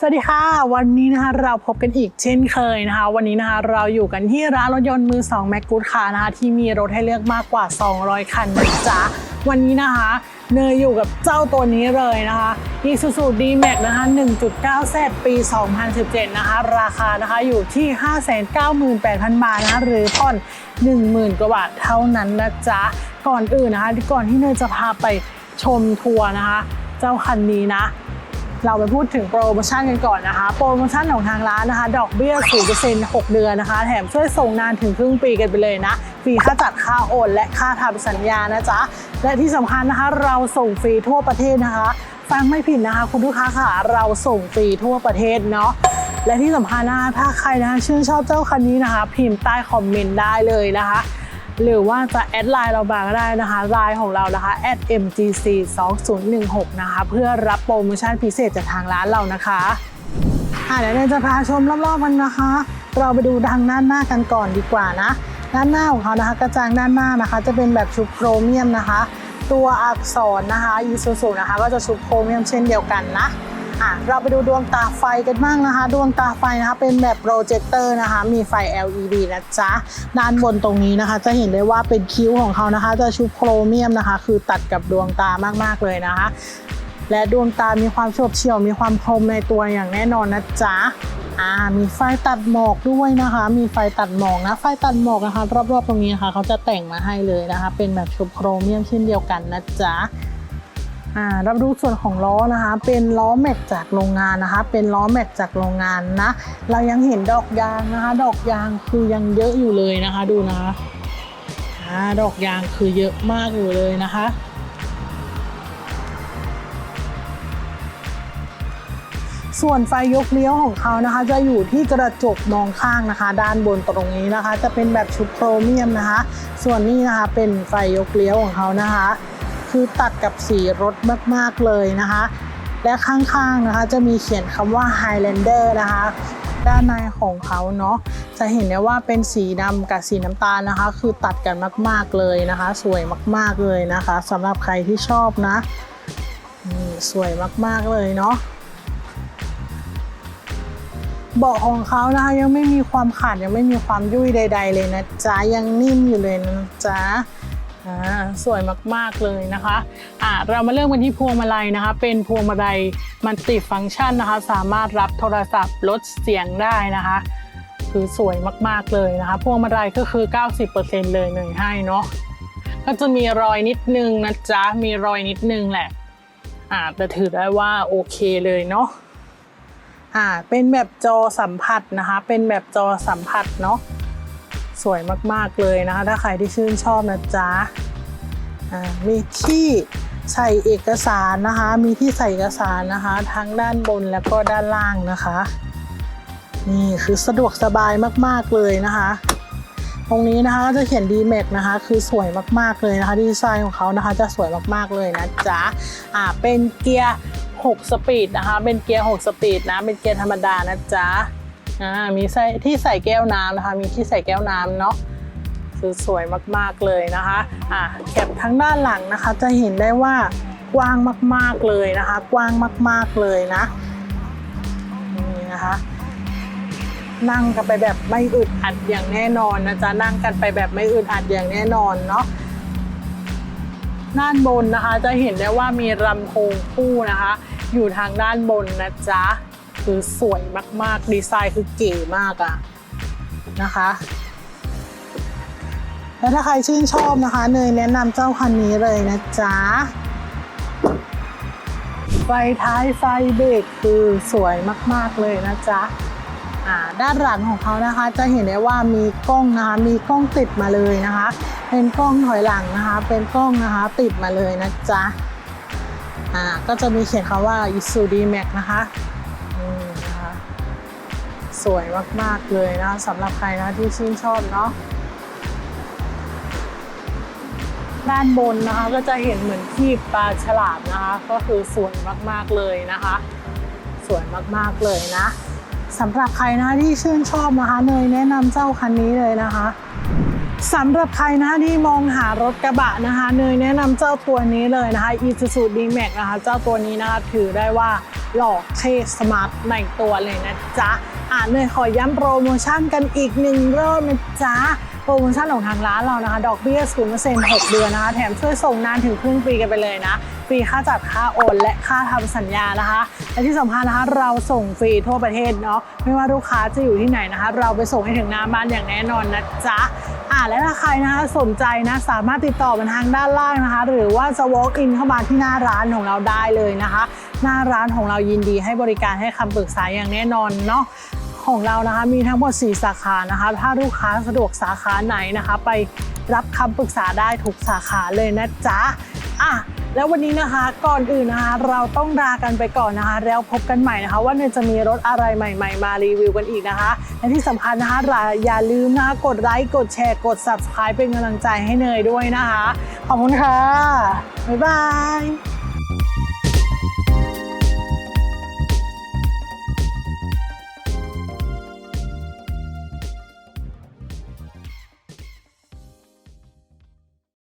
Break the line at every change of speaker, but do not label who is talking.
สวัสดีค่ะ วันนี้นะคะเราพบกันอีกเช่นเคยนะคะ วันนี้นะคะเราอยู่กันที่ร้านรถยนต์มือ2 m a c g o o d ค่ะนะคะที่มีรถให้เลือกมากกว่า 200 คันนะจ๊ะวันนี้นะคะเนยอยู่กับเจ้าตัวนี้เลยนะคะ Isuzu D-Max นะคะ 1.9 z ปี 2017 นะคะ ราคานะคะอยู่ที่ 598,000 บาทนะคะ หรือผ่อน 10,000 กว่าบาทเท่านั้นนะจ๊ะ ก่อนอื่นนะคะ ก่อนที่เนยจะพาไปชมทัวร์นะคะ เจ้าคันนี้นะ เราไปพูดถึงโปรโมชั่นกันก่อนนะคะ โปรโมชั่นของทางร้านนะคะ ดอกเบี้ย 0% 6 เดือนนะคะ แถมช่วยส่งนานถึงครึ่งปีกันไปเลยนะ ฟรีค่าจัดค่าโอน และค่าทำสัญญานะจ๊ะ และที่สำคัญนะคะ เราส่งฟรีทั่วประเทศนะคะ ฟังไม่ผิดนะคะ คุณลูกค้าค่ะ เราส่งฟรีทั่วประเทศเนาะและที่สำคัญนะคะถ้าใครนะคะชื่นชอบเจ้าคันนี้นะคะ พิมพ์ใต้คอมเมนต์ได้เลยนะคะ หรือว่าจะแอดไลน์เรามาก็ได้นะคะไลน์ของเรานะคะ @mgc 2016นะคะเพื่อรับโปรโมชั่นพิเศษจากทางร้านเรานะคะอะเดี๋ยวเราจะพาชมรอบๆกันนะคะ เราไปดูทางด้านหน้ากันก่อนดีกว่านะ ด้านหน้าของเขานะคะ กระจังด้านหน้านะคะ จะเป็นแบบชุบโครเมียมนะคะ ตัวอักษรนะคะอีซูซูนะคะ ก็จะชุบโครเมียมเช่นเดียวกันนะ อะเราไปดูดวงตาไฟกันบ้างนะคะ ดวงตาไฟนะคะเป็นแบบโปรเจคเตอร์นะคะ มีไฟ LED นะจ๊ะด้านบนตรงนี้นะคะ จะเห็นได้ว่าเป็นคิ้วของเขานะคะ จะชุบโครเมียมนะคะ คือตัดกับดวงตามากๆเลยนะคะ และดวงตามีความโฉบเฉี่ยวมีความคมในตัวอย่างแน่นอนนะจ๊ะอ่ามีไฟตัดหมอกด้วยนะคะ มีไฟตัดหมอกนะ ไฟตัดหมอกนะคะ รอบๆตรงนี้นะคะเขาจะแต่งมาให้เลยนะคะ เป็นแบบชุบโครเมียมเช่นเดียวกันนะจ๊ะ อ่าเราดูส่วนของล้อนะคะ เป็นล้อแม็กจากโรงงานนะคะ เป็นล้อแม็กจากโรงงานนะ เรายังเห็นดอกยางนะคะ ดอกยางคือยังเยอะอยู่เลยนะคะ ดูนะคะอ่าดอกยางคือเยอะมากอยู่เลยนะคะส่วนไฟยกเลี้ยวของเขานะคะ จะอยู่ที่กระจกมองข้างนะคะ ด้านบนตรงนี้นะคะ จะเป็นแบบชุดโครเมียมนะคะ ส่วนนี้นะคะเป็นไฟยกเลี้ยวของเขานะคะ คือตัดกับสีรถมากๆเลยนะคะ และข้างๆนะคะจะมีเขียนคำว่า Highlander นะคะ ด้านในของเขาเนาะจะเห็นได้ว่าเป็นสีดำกับสีน้ำตาลนะคะ คือตัดกันมากๆเลยนะคะ สวยมากๆเลยนะคะสำหรับใครที่ชอบนะนี่สวยมากๆเลยเนาะเบาะของเขานะคะยังไม่มีความขาดยังไม่มีความยุ่ยใด ๆ เลยนะจ๊ะยังนิ่มอยู่เลยนะจ๊ะ อ่าสวยมากๆเลยนะคะอ่าเรามาเริ่มกันที่พวงมาลัยนะคะ เป็นพวงมาลัยมันติฟังก์ชันนะคะ สามารถรับโทรศัพท์ลดเสียงได้นะคะ คือสวยมากๆเลยนะคะ พวงมาลัยก็คือ 90%เลยหนึ่งให้เนาะก็จะมีรอยนิดนึงนะจ๊ะมีรอยนิดนึงแหละอ่าแต่ถือได้ว่าโอเคเลยเนาะอ่าเป็นแบบจอสัมผัสนะคะ เป็นแบบจอสัมผัสเนาะ สวยมากๆเลยนะคะ ถ้าใครที่ชื่นชอบนะจ๊ะมีที่ใส่เอกสารนะคะ มีที่ใส่เอกสารนะคะ ทั้งด้านบนแล้วก็ด้านล่างนะคะ นี่คือสะดวกสบายมากๆเลยนะคะ ตรงนี้นะคะจะเขียน d m a x นะคะ คือสวยมากๆเลยนะคะ ดีไซน์ของเขานะคะจะสวยมากๆเลยนะจ๊ะอ่าเป็นเกียร์ 6 สปีดนะคะ เป็นเกียร์ 6 สปีดนะ เป็นเกียร์ธรรมดานะจ๊ะ อ่ามีใส่ที่ใส่แก้วน้ำนะคะ มีที่ใส่แก้วน้ำเนาะคือสวยมากๆเลยนะคะอ่าแคปทั้งด้านหลังนะคะ จะเห็นได้ว่ากว้างมากๆเลยนะคะ กว้างมากๆเลยนะนี่นะคะนั่งกันไปแบบไม่อึดอัดอย่างแน่นอนนะจ๊ะนั่งกันไปแบบไม่อึดอัดอย่างแน่นอนเนาะด้านบนนะคะ จะเห็นได้ว่ามีลำโพงคู่นะคะ อยู่ทางด้านบนนะจ๊ะ คือสวยมากๆ ดีไซน์คือเก๋มากอะนะคะและถ้าใครชื่นชอบนะคะเนยแนะนำเจ้าคันนี้เลยนะจ๊ะ ไฟท้ายไฟเบรกคือสวยมากๆเลยนะจ๊ะอ่าด้านหลังของเขานะคะ จะเห็นได้ว่ามีกล้องนะคะ มีกล้องติดมาเลยนะคะ เป็นกล้องถอยหลังนะคะ เป็นกล้องนะคะติดมาเลยนะจ๊ะ อ่า ก็จะมีเขียนคำว่า Isuzu D-Max นะคะ สวยมาก ๆ เลยนะสำหรับใครนะที่ชื่นชอบเนาะด้านบนนะคะก็จะเห็นเหมือนที่ปลาฉลามนะคะ ก็คือสวยมากๆเลยนะคะ สวยมากๆเลยนะสำหรับใครนะที่ชื่นชอบนะคะเนยแนะนำเจ้าคันนี้เลยนะคะสำหรับใครนะที่มองหารถกระบะนะคะเนยแนะนำเจ้าตัวนี้เลยนะคะ Isuzu D-Max นะคะ เจ้าตัวนี้นะคะถือได้ว่า หล่อเท่สมาร์ทในตัวเลยนะจ๊ะ อ่าเนยขอย้ำโปรโมชั่นกันอีกหนึ่งรอบนะจ๊ะ โปรโมชั่นของทางร้านเรานะคะ ดอกเบี้ย0% 6เดือนนะคะ แถมช่วยส่งนานถึงครึ่งปีกันไปเลยนะ ฟรีค่าจัดค่าโอน และค่าทำสัญญานะคะ และที่สำคัญนะคะ เราส่งฟรีทั่วประเทศเนาะ ไม่ว่าลูกค้าจะอยู่ที่ไหนนะคะ เราไปส่งให้ถึงหน้าบ้านอย่างแน่นอนนะจ๊ะอ่าและถ้าใครนะคะสนใจนะสามารถติดต่อมาทางด้านล่างนะคะ หรือว่าจะ walk in เข้ามาที่หน้าร้านของเราได้เลยนะคะ หน้าร้านของเรายินดีให้บริการให้คำปรึกษาอย่างแน่นอนเนาะของเรานะคะมีทั้งหมด 4 สาขานะคะ ถ้าลูกค้าสะดวกสาขาไหนนะคะ ไปรับคำปรึกษาได้ทุกสาขาเลยนะจ๊ะอะแล้ววันนี้นะคะก่อนอื่นนะคะ เราต้องลากันไปก่อนนะคะ แล้วพบกันใหม่นะคะ ว่าเนยจะมีรถอะไรใหม่ ๆ มารีวิวกันอีกนะคะและที่สำคัญนะคะอย่าลืมนะคะกดไลค์กดแชร์กด subscribe เป็นกำลังใจให้เนยด้วยนะคะ ขอบคุณค่ะ บ๊ายบาย